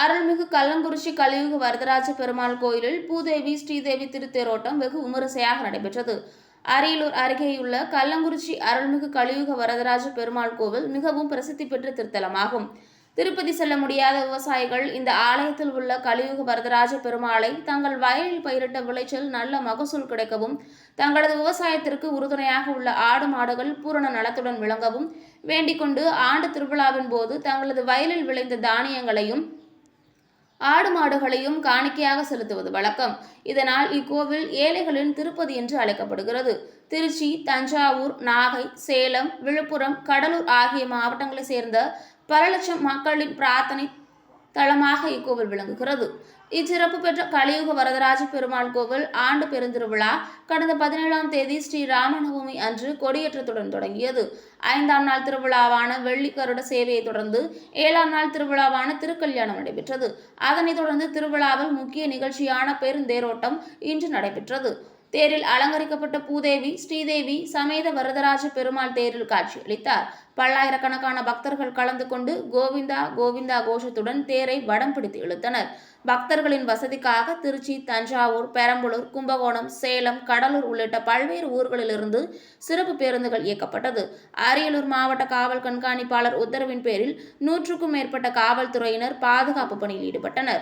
அருள்மிகு கள்ளங்குறிச்சி கலியுக வரதராஜ பெருமாள் கோயிலில் பூதேவி ஸ்ரீதேவி திருத்தேரோட்டம் வெகு விமரிசையாக நடைபெற்றது. அரியலூர் அருகேயுள்ள கள்ளங்குறிச்சி அருள்மிகு கலியுக வரதராஜ பெருமாள் கோவில் மிகவும் பிரசித்தி பெற்ற திருத்தலமாகும். திருப்பதி செல்ல முடியாத விவசாயிகள் இந்த ஆலயத்தில் உள்ள கலியுக வரதராஜ பெருமாளை தங்கள் வயலில் பயிரிட்ட விளைச்சல் நல்ல மகசூல் கிடைக்கவும் தங்களது விவசாயத்திற்கு உறுதுணையாக உள்ள ஆடு மாடுகள் பூரண நலத்துடன் விளங்கவும் வேண்டிக் கொண்டு ஆண்டு திருவிழாவின் போது தங்களது வயலில் விளைந்த தானியங்களையும் ஆடு மாடுகளையும் காணிக்கையாக செலுத்துவது வழக்கம். இதனால் இக்கோவில் ஏழைகளின் திருப்பதி என்று அழைக்கப்படுகிறது. திருச்சி தஞ்சாவூர் நாகை சேலம் விழுப்புரம் கடலூர் ஆகிய மாவட்டங்களைச் சேர்ந்த பல லட்சம் மக்களின் பிரார்த்தனை தளமாக இக்கோவில் விளங்குகிறது. இச்சிறப்பு பெற்ற கலியுக வரதராஜ பெருமாள் கோவில் ஆண்டு பெருந்திருவிழா கடந்த பதினேழாம் தேதி ஸ்ரீ ராமநவமி அன்று கொடியேற்றத்துடன் தொடங்கியது. ஐந்தாம் நாள் திருவிழாவான வெள்ளி கருட சேவையை தொடர்ந்து ஏழாம் நாள் திருவிழாவான திருக்கல்யாணம் நடைபெற்றது. அதனைத் தொடர்ந்து திருவிழாவில் முக்கிய நிகழ்ச்சியான பெருந்தேரோட்டம் இன்று நடைபெற்றது. தேரில் அலங்கரிக்கப்பட்ட பூதேவி ஸ்ரீதேவி சமேத வரதராஜ பெருமாள் தேரில் காட்சியளித்தார். பல்லாயிரக்கணக்கான பக்தர்கள் கலந்து கொண்டு கோவிந்தா கோவிந்தா கோஷத்துடன் தேரை வடம் பிடித்து இழுத்தனர். பக்தர்களின் வசதிக்காக திருச்சி தஞ்சாவூர் பெரம்பலூர் கும்பகோணம் சேலம் கடலூர் உள்ளிட்ட பல்வேறு ஊர்களிலிருந்து சிறப்பு பேருந்துகள் இயக்கப்பட்டது. அரியலூர் மாவட்ட காவல் கண்காணிப்பாளர் உத்தரவின் பேரில் நூற்றுக்கும் மேற்பட்ட காவல்துறையினர் பாதுகாப்பு பணியில் ஈடுபட்டனர்.